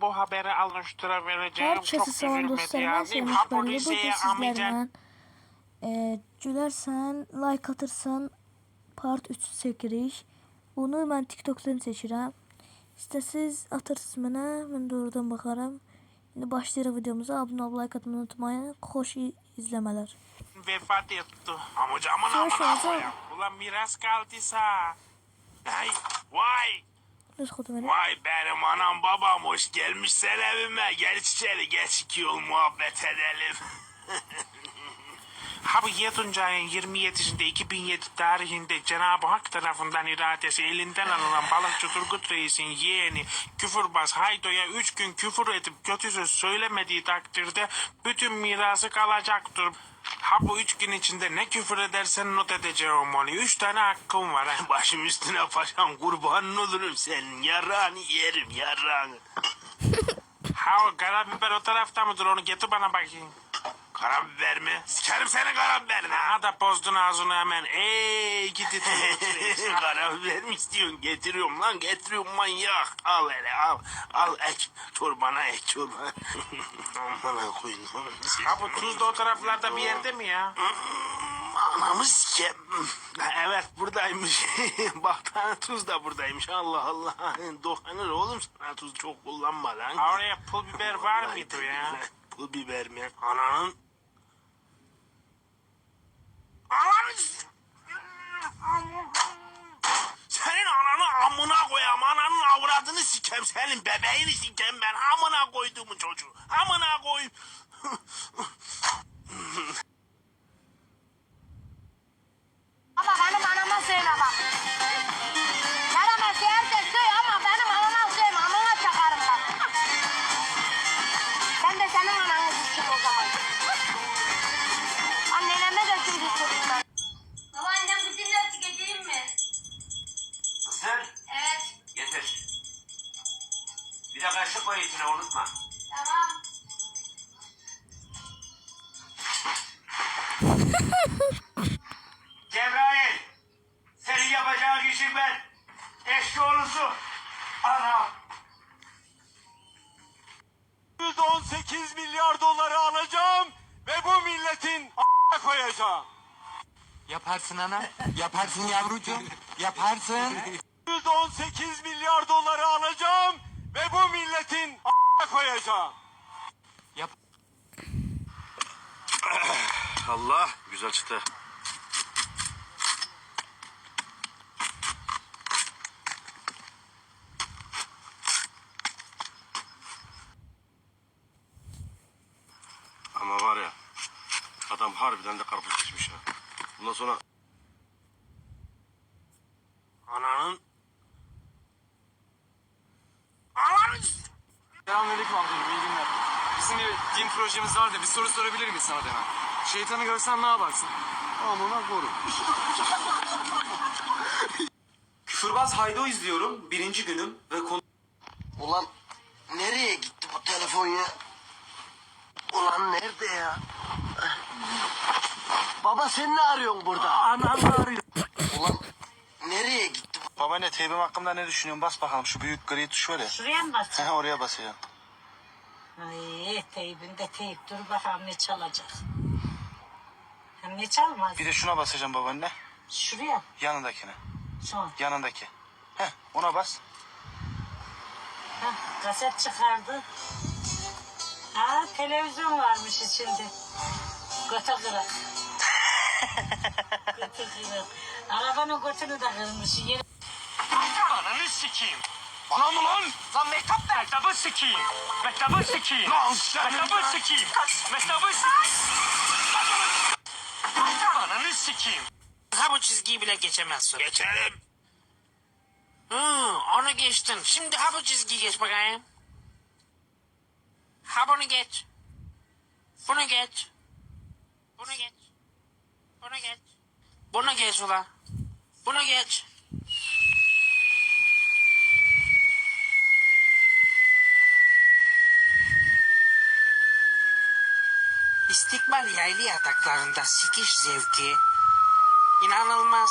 Bu haberi alıştırabileceğim çok Herkese salam üzülmedi dostlar. ya. Ben Semih Ha Bərli. polisiye Bugün amcan. sizlərlə e, gülərsən, like atırsan part 3 çəkirik. Bunu mən TikTokdan seçirəm. İstəsiz atırsınız mənə, mən də oradan baxaram. İndi başlayırıq videomuza. Abunə olub like atmayı unutmayın. Xoş izləmələr. Vefat etti. Amcamın Sen amına koyayım. Ulan miras kaldıysa. Ay, vay. Xotu verin. Vay benim anam babam hoş gelmişsen evime. Gel içeri geç iki yol muhabbet edelim. Ha bu 7. ayın 27'sinde 2007 tarihinde Cenab-ı Hak tarafından iradesi elinden alınan balıkçı Turgut Reis'in yeğeni küfürbaz Haydo'ya 3 gün küfür edip kötü söz söylemediği takdirde bütün mirası kalacaktır. Ha bu üç gün içinde ne küfür edersen not edeceğim onu. Üç tane hakkım var. Başım üstüne paşam kurbanın olurum senin. Yarrağını yerim yarrağını. ha o karabiber o tarafta mıdır onu getir bana bakayım. Karabiber mi? Sikerim senin karabiberini. Ha da bozdun ağzını hemen. Ey gidi Karabiber mi istiyorsun? Getiriyorum lan getiriyorum manyak. Al hele al. Al ek. Çorbana ek çorba. Aman koyun. Ha bu tuz da o taraflarda bir yerde mi ya? Anamı sikem. Evet buradaymış. Bak tane tuz da buradaymış. Allah Allah. Dokanır oğlum sana tuz çok kullanma lan. Oraya pul biber var mıydı ya? Pul biber mi? Ananın. Ananı s- senin ananı amına koyam. Ananın avradını sikem. Senin bebeğini sikem ben. Amına koyduğumu çocuğu. Amına koy. Ama benim anama söyle bak. Koyacağım. Yaparsın ana. Yaparsın yavrucuğum. Yaparsın. 118 milyar doları alacağım ve bu milletin a**a koyacağım. Yap. Allah güzel çıktı. Ama var ya adam harbiden de karpuz seçmiş ya. Sonra Ananın Ananın Selamünaleyküm amcacığım. iyi günler. Bizim bir din projemiz var da bir soru sorabilir miyiz sana Demen? Şeytanı görsen ne yaparsın? Amına koru. Küfürbaz Haydo izliyorum. Birinci günüm ve konu... Ulan nereye gitti bu telefon ya? Ulan nerede ya? Baba sen ne arıyorsun burada? Anam arıyor. Ulan nereye gitti bu? Babaanne teybim hakkında ne düşünüyorsun? Bas bakalım şu büyük gri tuş var ya. Şuraya mı basacağım? He oraya basacaksın. Ay teybinde teyip dur bakalım ne çalacak. Hem ne çalmaz? Bir de şuna basacaksın babaanne. Şuraya Yanındakine. son. Yanındaki. Heh ona bas. Hah, kaset çıkardı. Ha televizyon varmış içinde. Götü kırık. Arabanın götünü de kırmış. Yere... Ananı sikeyim. Bana mı lan? Lan mektep ne? Mektebı sikeyim. Mektebı sikeyim. Lan sen Mektebı sikeyim. Mektebı sikeyim. Ananı sikeyim. Ha bu çizgiyi bile geçemezsin. Geçerim. Hı, onu geçtin. Şimdi ha bu çizgiyi geç bakayım. Ha bunu geç. Bunu geç. Bunu geç. Bunu geç. Bunu geç ulan. Bunu geç. İstikbal yaylı yataklarında sikiş zevki inanılmaz.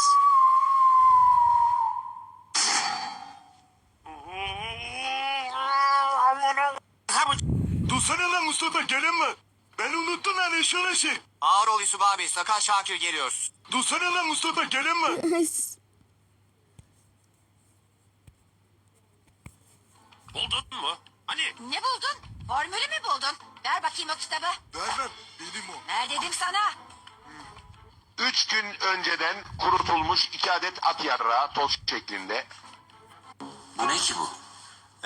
Dursana lan Mustafa gelinme. Beni unuttun lan eşyalı şey. Ağır ol Yusuf abi. Sakar Şakir geliyoruz. Dursana lan Mustafa gelinme. Buldun mu? Hani? Ne buldun? Formülü mü buldun? Ver bakayım o kitabı. Vermem. Benim o. Ver dedim sana. Üç gün önceden kurutulmuş iki adet at yarrağı toz şeklinde. Bu ne ki bu?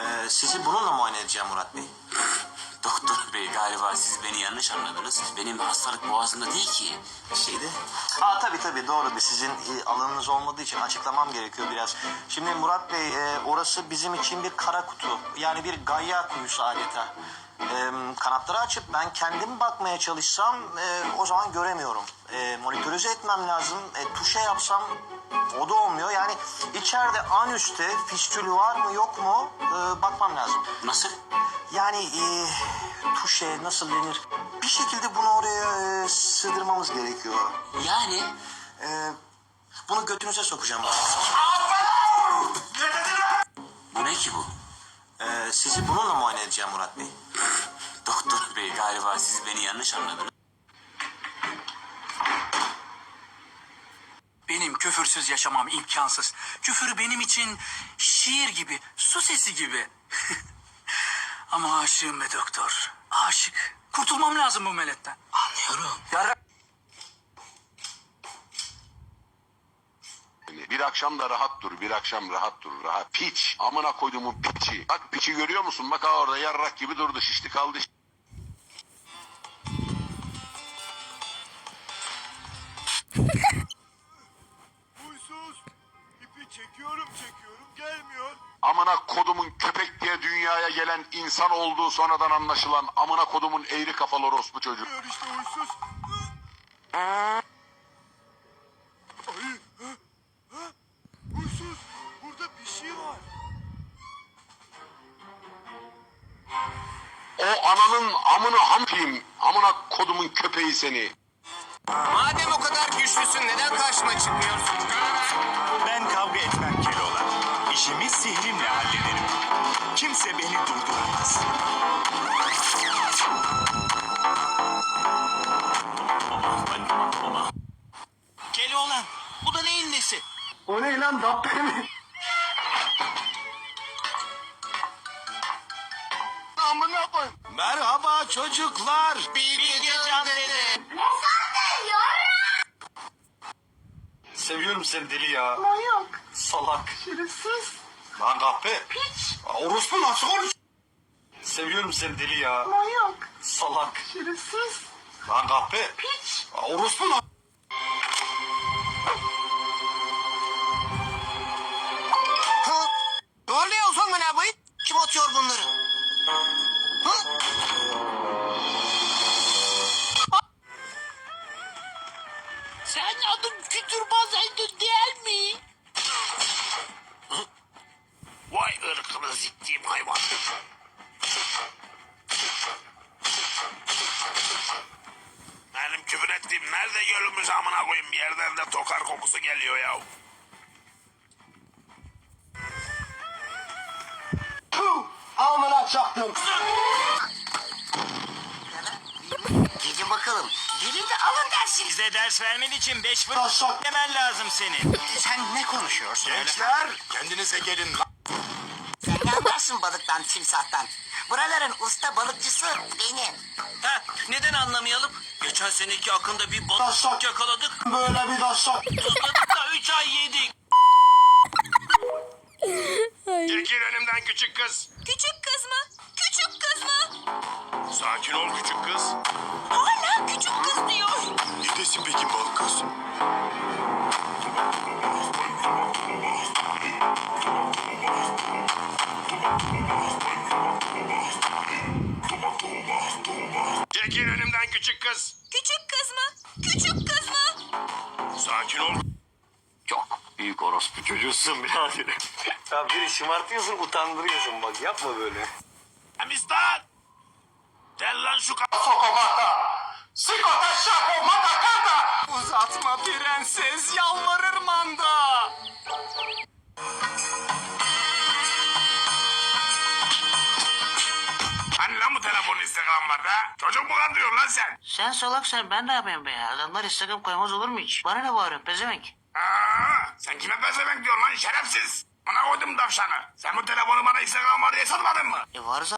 Ee, sizi bununla muayene edeceğim Murat Bey. Doktor bey galiba siz beni yanlış anladınız. Benim hastalık boğazımda değil ki. Şeyde. Ha tabii tabii doğru. Sizin alanınız olmadığı için açıklamam gerekiyor biraz. Şimdi Murat Bey e, orası bizim için bir kara kutu. Yani bir gayya kuyusu adeta. E, kanatları açıp ben kendim bakmaya çalışsam e, o zaman göremiyorum. E, monitörize etmem lazım. E, tuşe yapsam o da olmuyor. Yani içeride anüste fistül var mı yok mu e, bakmam lazım. Nasıl? Yani e, tuşe nasıl denir? Bir şekilde bunu oraya e, sığdırmamız gerekiyor. Yani? E, bunu götünüze sokacağım. Bu ne ki bu? Ee, sizi bununla muayene edeceğim Murat Bey. Doktor bey galiba siz beni yanlış anladınız. Benim küfürsüz yaşamam imkansız. Küfür benim için şiir gibi, su sesi gibi. Ama aşığım be doktor. Aşık. Kurtulmam lazım bu meletten. Anlıyorum. Ya Bir akşam da rahat dur, bir akşam rahat dur, rahat. Piç, amına koyduğumun piçi. Bak piçi görüyor musun? Bak ha orada yarrak gibi durdu, şişti kaldı. Çekiyorum çekiyorum gelmiyor. Amına kodumun köpek diye dünyaya gelen insan olduğu sonradan anlaşılan amına kodumun eğri kafalı orospu çocuğu. Gelmiyor işte huysuz. Ay. Ha? Ha? Huysuz. Burada bir şey var. O ananın amını hampiyim. Amına kodumun köpeği seni. Madem o kadar güçlüsün neden karşıma çıkmıyorsun? İşimi sihrimle hallederim. Kimse beni durduramaz. Keloğlan, bu da neyin nesi? O ne lan dabbe mi? Amına koy. Merhaba çocuklar. Bilgecan dede. Seviyorum seni deli ya. Manyak. Salak. Şerefsiz. Lan kahpe. Piç. Orospu nasıl konuş? Seviyorum seni deli ya. Manyak. Salak. Şerefsiz. Lan kahpe. Piç. Orospu Vay ırkını zittiğim hayvan. Benim küfür ettiğim nerede görülmüş amına koyayım bir yerden de tokar kokusu geliyor ya. Ders vermen için beş fır demen lazım senin. Sen ne konuşuyorsun öyle? Gençler kendinize gelin lan. Sen ne anlarsın balıktan, timsahtan? Buraların usta balıkçısı benim. Ha, neden anlamayalım? Geçen seneki akında bir balık Taşak. yakaladık. Böyle bir taşak. Tuzladık da üç ay yedik. Çekil önümden küçük kız. Küçük kız mı? Küçük kız mı? Sakin ol küçük kız. Küçük kız diyor. Neredesin peki bal kız? Çekil önümden küçük kız. Küçük kız mı? Küçük kız mı? Sakin ol. Çok büyük orospu çocuğusun birader. ya biri şımartıyorsun utandırıyorsun bak yapma böyle. Amistan! Gel lan şu ka- Sikota şako matakata. Uzatma prenses yalvarır manda. Hani lan bu telefonun Instagram var da? Çocuk mu kandırıyorsun lan sen? Sen salaksan ben ne yapayım be ya? Adamlar Instagram koymaz olur mu hiç? Bana ne bağırıyorsun pezevenk? Aa, sen kime pezevenk diyorsun lan şerefsiz? Bana koydum tavşanı. Sen bu telefonu bana Instagram var diye satmadın mı? E varsa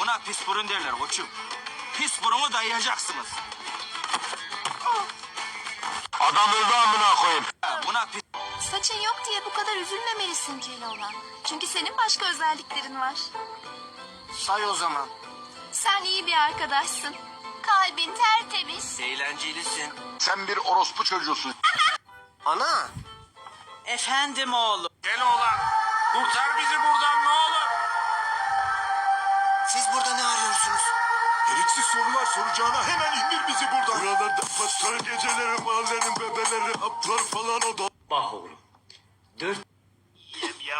Buna pis burun derler koçum. Pis burunu dayayacaksınız. Adam öldü amına koyayım. Buna pis... Saçın yok diye bu kadar üzülmemelisin Keloğlan. Çünkü senin başka özelliklerin var. Say o zaman. Sen iyi bir arkadaşsın. Kalbin tertemiz. Eğlencelisin. Sen bir orospu çocuğusun. Ana. Efendim oğlum. Gel oğlan. Kurtar bizi buradan ne olur. Siz burada ne arıyorsunuz? Gereksiz sorular soracağına hemen indir bizi buradan. Buralarda patlar geceleri mahallenin bebeleri aptal falan o da. Bak oğlum. Dört... Ya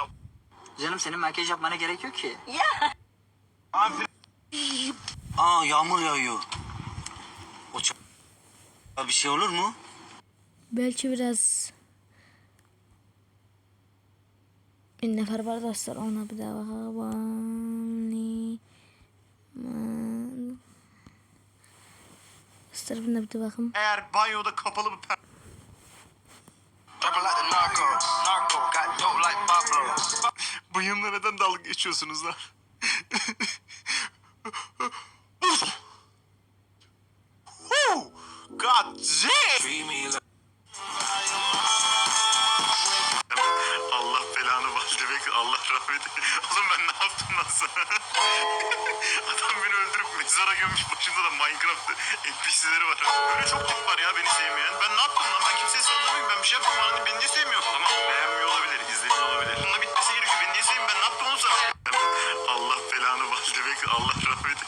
Canım senin makyaj yapmana gerek yok ki. Aa yağmur yağıyor. O ç- bir şey olur mu? Belki biraz bir nefer var dostlar ona bir daha bakalım. Buna bir de bakın. eğer banyoda kapalı bir per... Bıyığımla neden dalga geçiyorsunuz lan? God damn! Eylesin. Oğlum ben ne yaptım lan sana? Adam beni öldürüp mezara gömmüş başında da Minecraft NPC'leri var. Böyle çok tip var ya beni sevmeyen. Ben ne yaptım lan? Ben kimseyi sallamayayım. Ben bir şey yapmam. Hani beni niye sevmiyor? Tamam beğenmiyor olabilir. izlemiyor olabilir. Bununla bitmesi gerekiyor. Beni niye sevmiyor? Ben ne yaptım oğlum sana? Allah belanı Valdebek Allah rahmet.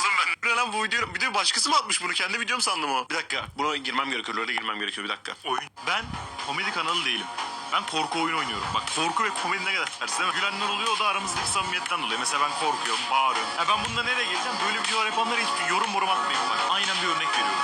Oğlum ben ne lan bu video? Bir de başkası mı atmış bunu? Kendi videom sandım o. Bir dakika. Buna girmem gerekiyor. Öyle girmem gerekiyor. Bir dakika. Oyun. Ben komedi kanalı değilim. Ben korku oyunu oynuyorum. Bak korku ve komedi ne kadar ters değil mi? Gülenler oluyor o da aramızdaki samimiyetten dolayı. Mesela ben korkuyorum, bağırıyorum. Ya ben bununla nereye geleceğim? Böyle videolar yapanlara hiçbir yorum morum atmayayım bak. Aynen bir örnek veriyorum.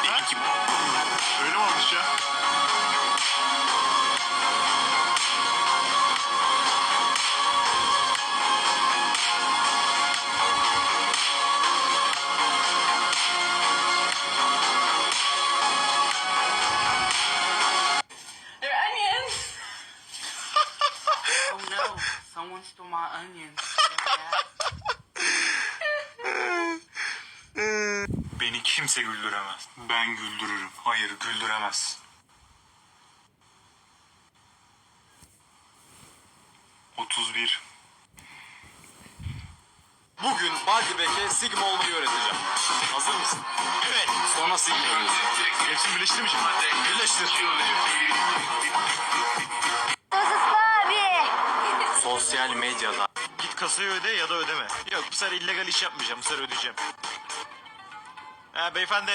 Kimse güldüremez. Ben güldürürüm. Hayır güldüremez. Otuz bir. Bugün Baldibek'e Sigma olmayı öğreteceğim. Hazır mısın? Evet. Sonra Sigma oluyorsun. Hepsini şimdi? Birleştir. abi. Sosyal medyada. Git kasayı öde ya da ödeme. Yok bu sefer illegal iş yapmayacağım. Bu sefer ödeyeceğim. Ha, beyefendi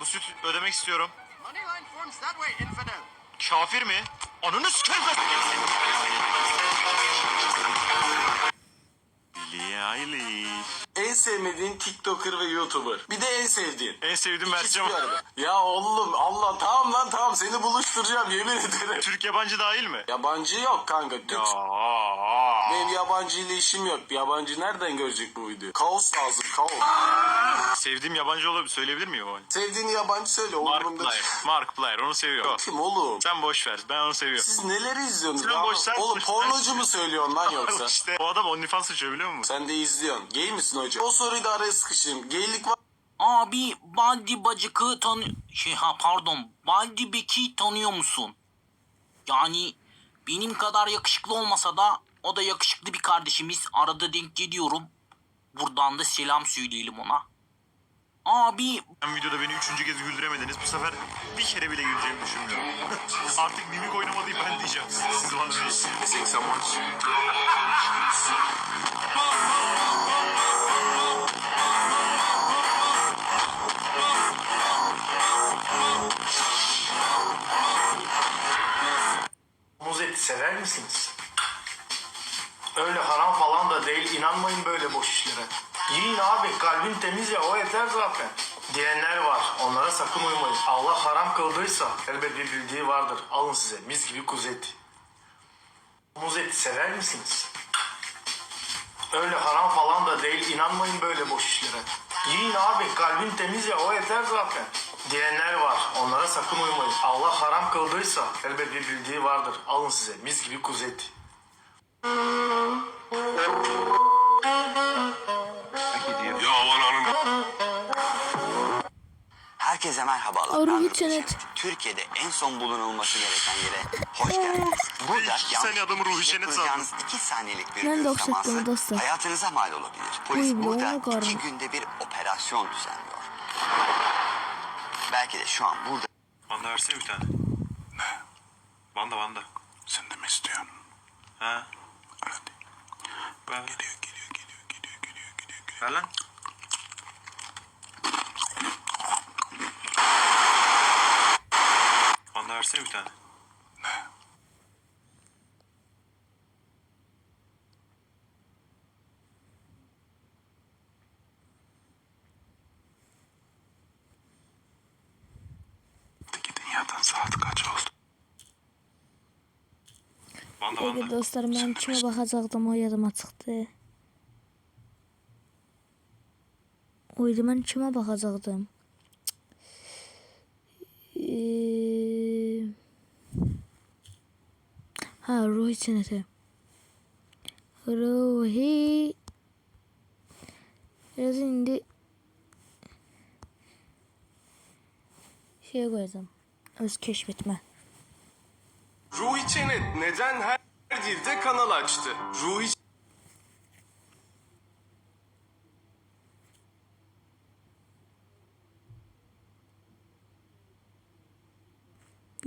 bu süt ödemek istiyorum. Kafir mi? Ananı sikerim. Billie Eilish. En sevmediğin TikToker ve YouTuber. Bir de en sevdiğin. En sevdiğim İkisi versiyon. bir arada. Ya oğlum Allah tamam lan tamam seni buluşturacağım yemin ederim. Türk yabancı dahil mi? Yabancı yok kanka. Türk. Aa, Benim yabancı ile işim yok. Yabancı nereden görecek bu videoyu? Kaos lazım kaos. sevdiğim yabancı olabilir. Söyleyebilir miyim o? Sevdiğin yabancı söyle. Mark Umurumda Player. Mark Player onu seviyorum. Kim oğlum? Sen boş ver. Ben onu seviyorum. Siz neleri izliyorsunuz? Sen lan? boş ver, oğlum boş pornocu mu söylüyorsun lan yoksa? işte o adam OnlyFans açıyor biliyor musun? Sen de izliyorsun. Gay misin hocam? O soruyu da araya sıkışayım. Gaylik var Abi Baldi Bacık'ı tanı... Şey ha pardon. Baldi Bek'i tanıyor musun? Yani benim kadar yakışıklı olmasa da o da yakışıklı bir kardeşimiz. Arada denk geliyorum. Buradan da selam söyleyelim ona. Abi Ben videoda beni üçüncü kez güldüremediniz. Bu sefer bir kere bile güleceğimi düşünmüyorum. Artık mimik oynamayı ben diyeceğim. Sıkılan değil. Sever misiniz? Öyle haram falan da değil. inanmayın böyle boş işlere. Yiyin abi. Kalbin temiz ya. O yeter zaten. Diyenler var. Onlara sakın uymayın. Allah haram kıldıysa elbet bir bildiği vardır. Alın size mis gibi kuzu eti. Muz eti sever misiniz? Öyle haram falan da değil. İnanmayın böyle boş işlere. Yiyin abi. Kalbin temiz ya o yeter zaten. Diyenler var. Onlara sakın uymayın. Allah haram kıldıysa elbet bir bildiği vardır. Alın size mis gibi kuzu eti. Ya aman Herkese merhabalar. Ben. Şenet. Türkiye'de en son bulunulması gereken yere hoş geldiniz. Burada iki saniye adamı Ruhi yanlış Şenet kuracağınız iki saniyelik bir Ben de göz teması dostlar. hayatınıza mal olabilir. Polis Uy, burada iki günde bir operasyon düzenliyor. Belki de şu an burada Banda versene bir tane. Ne? Banda banda. Sen de mi istiyorsun? Ha? Hadi. Ver. Geliyor geliyor geliyor geliyor geliyor geliyor. geliyor. Ver lan. Banda versene bir tane. Banda Peki banda. dostlar ben kime bakacaqdım o yadıma çıxdı. Oydu mən kimə baxacaqdım? Eee, Ha, Ruhi Çenete. Ruhi Biraz indi şey koyacağım. Öz keşfetme. Ruhi Çenet neden her dilde kanal açtı? Ruhi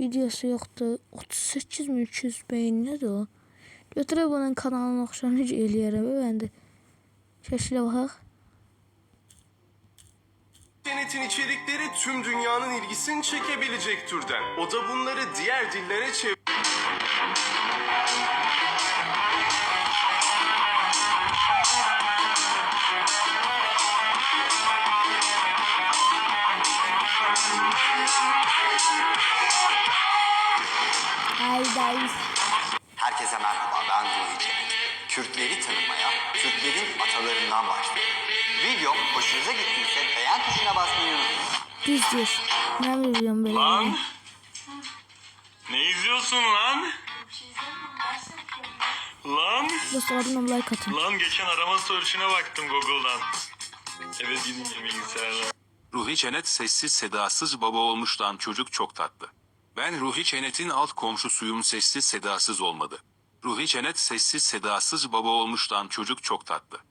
Videosu yoxdur. 38300 bəyənlidir o. Götürək bunun kanalına oxşanıcı eləyərəm. Ben də şəklə baxaq. Çenet'in içerikleri tüm dünyanın ilgisini çekebilecek türden. O da bunları diğer dillere çevir. Atalarından başlıyorum. Videom hoşunuza gittiyse beğen tuşuna basmayı unutmayın. Düzdür. Mən biliyorum belə. Lan! Ne izliyorsun lan? Lan! Dostlar abunə like atın. Lan geçen arama sonuçuna baktım Google'dan. Evet gidince bilgisayarda. Ruhi Çenet sessiz sedasız baba olmuştan çocuk çok tatlı. Ben Ruhi Çenet'in alt komşusuyum sessiz sedasız olmadı. Ruhi Çenet sessiz sedasız baba olmuştan çocuk çok tatlı.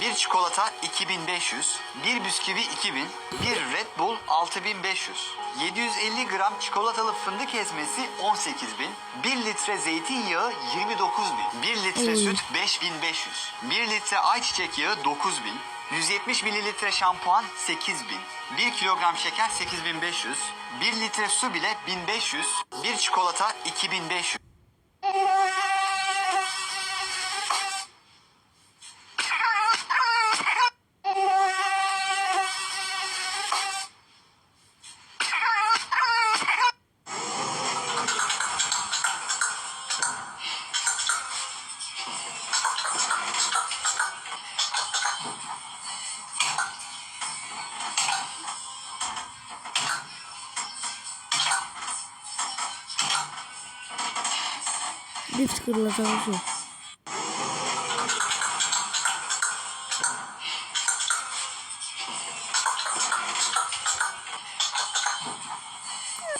Bir çikolata 2500, bir bisküvi 2000, bir Red Bull 6500, 750 gram çikolatalı fındık ezmesi 18000, 1 litre zeytinyağı 29000, 1 litre süt 5500, 1 litre ayçiçek yağı 9000, 170 mililitre şampuan 8000, 1 kilogram şeker 8500, 1 litre su bile 1500, bir çikolata 2500. Lift qırılacaq şu.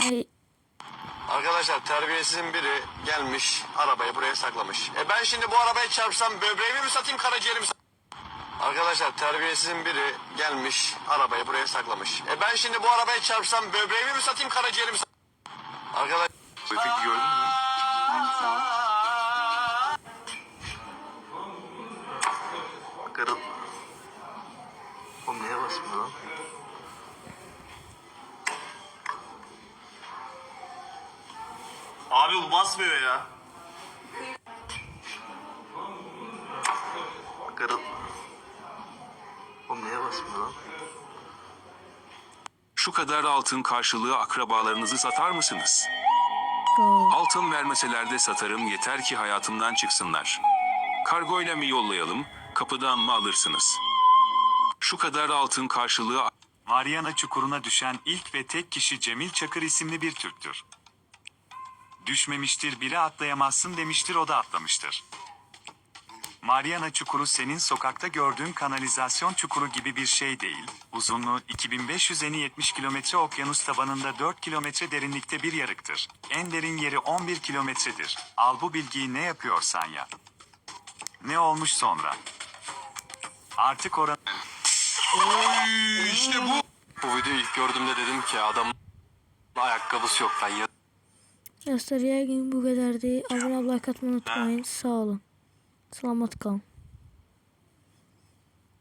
Ay, Arkadaşlar terbiyesizin biri gelmiş arabayı buraya saklamış. E ben şimdi bu arabayı çarpsam böbreğimi mi satayım karaciğerimi mi Arkadaşlar terbiyesizin biri gelmiş arabayı buraya saklamış. E ben şimdi bu arabayı çarpsam böbreğimi mi satayım karaciğerimi mi Arkadaş efekti gördün mü? Kırıl. Oğlum neye basmıyor lan? Abi bu basmıyor ya. Kırıl. Oğlum neye basmıyor lan? Şu kadar altın karşılığı akrabalarınızı satar mısınız? o. Altın vermeseler de satarım yeter ki hayatımdan çıksınlar. Kargoyla mı yollayalım, kapıdan mı alırsınız? Şu kadar altın karşılığı Mariana Çukuru'na düşen ilk ve tek kişi Cemil Çakır isimli bir Türktür. Düşmemiştir biri atlayamazsın demiştir o da atlamıştır. Mariana Çukuru senin sokakta gördüğün kanalizasyon çukuru gibi bir şey değil. Uzunluğu 2500 eni 70 kilometre okyanus tabanında 4 kilometre derinlikte bir yarıktır. En derin yeri 11 kilometredir. Al bu bilgiyi ne yapıyorsan ya. Ne olmuş sonra? Artık oran... İşte bu. Bu videoyu ilk gördüğümde dedim ki adam ayakkabısı yok ben ya. Arkadaşlar yayın bu kadardı. Abone olmayı like atmayı unutmayın. Sağ olun. Selamat kalın.